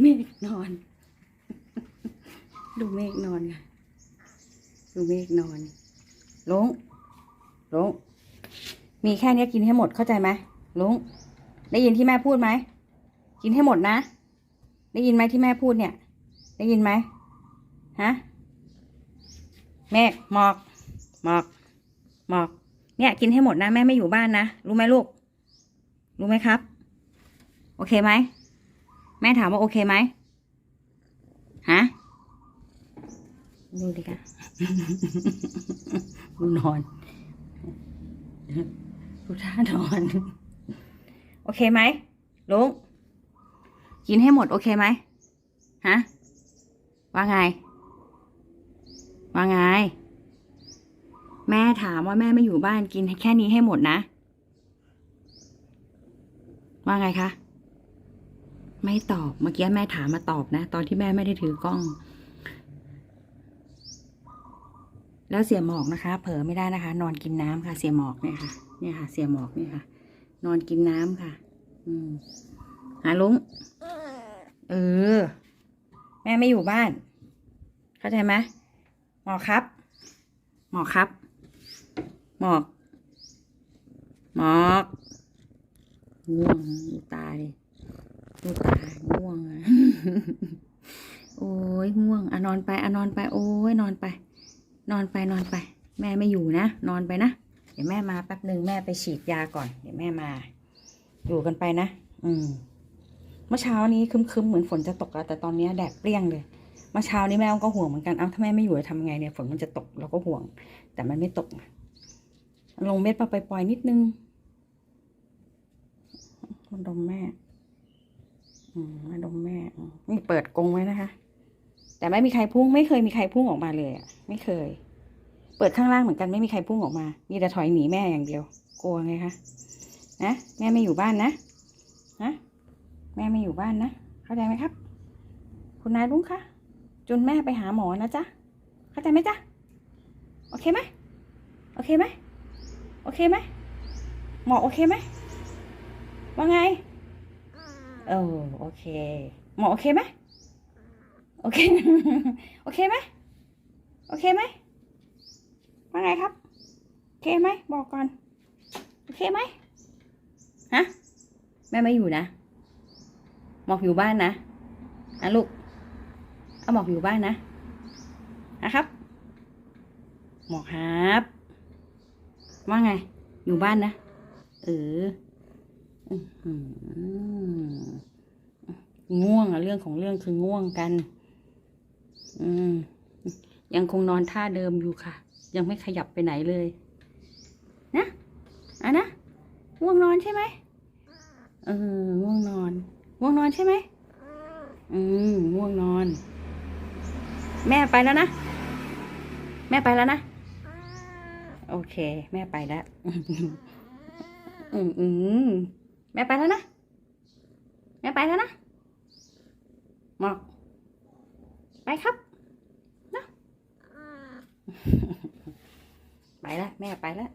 เมฆนอน ดูเมฆนอนไงดูเมฆนอนลุงลุงมีแค่นี้กินให้หมดเข้าใจไหมลุงได้ยินที่แม่พูดไหมกินให้หมดนะ ได้ยินไหมที่แม่พูดเนี่ย ได้ยินไหมฮะเมฆหมอก หมอก หมอก เนี่ย กินให้หมดนะ แม่ไม่อยู่บ้านนะ รู้ไหมลูก รู้ไหมครับ โอเคไหม แม่ถามว่าโอเคไหมฮะดูดิคะดูนอนดูท่านอน โอเคไหมลุงกินให้หมดโอเคไหมฮะว่าไง ว่าไง แม่ถามว่าแม่ไม่อยู่บ้านกินแค่นี้ให้หมดนะ ว่าไงคะ ไม่ตอบ เมื่อกี้แม่ถามมาตอบนะ ตอนที่แม่ไม่ได้ถือกล้อง แล้วเสียหมอกนะคะ เผลอไม่ได้นะคะ นอนกินน้ำค่ะ เสียหมอกเนี่ยค่ะ เนี่ยค่ะ เสียหมอกเนี่ยค่ะ นอนกินน้ำค่ะ อืมหาลุง เออ แม่ไม่อยู่บ้าน เข้าใจไหมหมอกครับ หมอกครับ หมอก หมอกง่วงตาดิ ดูตาง่วงอะโอ้ยง่วงอะนอนไปอะนอนไป โอ้ยนอนไป นอนไปนอนไป แม่ไม่อยู่นะ นอนไปนะ เดี๋ยวแม่มาแป๊บหนึ่งแม่ไปฉีดยาก่อน เดี๋ยวแม่มา อยู่กันไปนะ อืม เมื่อเช้านี้คึมๆเหมือนฝนจะตกแล้วแต่ตอนนี้แดดเปรี้ยงเลยเมื่อเช้านี้แม่ก็ห่วงเหมือนกัน เอ้าถ้าแม่ไม่อยู่จะทำไงเนี่ย ฝนมันจะตกเราก็ห่วง แต่มันไม่ตก ลงเม็ดปไปปล่อยๆนิดนึงมันดมแม่ มาดมแม่อืมนี่เปิดกรงไว้นะคะ แต่ไม่มีใครพุ่ง ไม่เคยมีใครพุ่งออกมาเลยอะ ไม่เคย เปิดข้างล่างเหมือนกันไม่มีใครพุ่งออกมา มีแต่ถอยหนีแม่อย่างเดียว กลัวไงคะ นะ แม่ไม่อยู่บ้านนะ นะ แม่ไม่อยู่บ้านนะ เข้าใจไหมครับ คุณนายลุงคะจุนแม่ไปหาหมอนะจ๊ะ เข้าใจไหมจ๊ะ โอเคไหม โอเคไหม โอเคไหม หมอโอเคไหม ว่าไง เออโอเค หมอโอเคไหมโอเค โอเคไหมโอเคไหมว่าไงครับ โอเคไหมบอกก่อน โอเคไหมฮะแม่ไม่อยู่นะหมอกอยู่บ้านนะนะลูกเอาหมอกอยู่บ้านนะนะครับหมอกครับว่าไง อยู่บ้านนะเอออื้อหือ ง่วงอะเรื่องของเรื่องคือง่วงกัน อืมยังคงนอนท่าเดิมอยู่ค่ะ ยังไม่ขยับไปไหนเลย นะอะนะง่วงนอนใช่ไหมเออง่วงนอนง่วงนอนใช่ไหมอืมง่วงนอน แม่ไปแล้วนะ แม่ไปแล้วนะ โอเค แม่ไปแล้ว อืมอืม แม่ไปแล้วนะ แม่ไปแล้วนะหมอก ไปครับนะไปแล้วแม่ไปแล้ว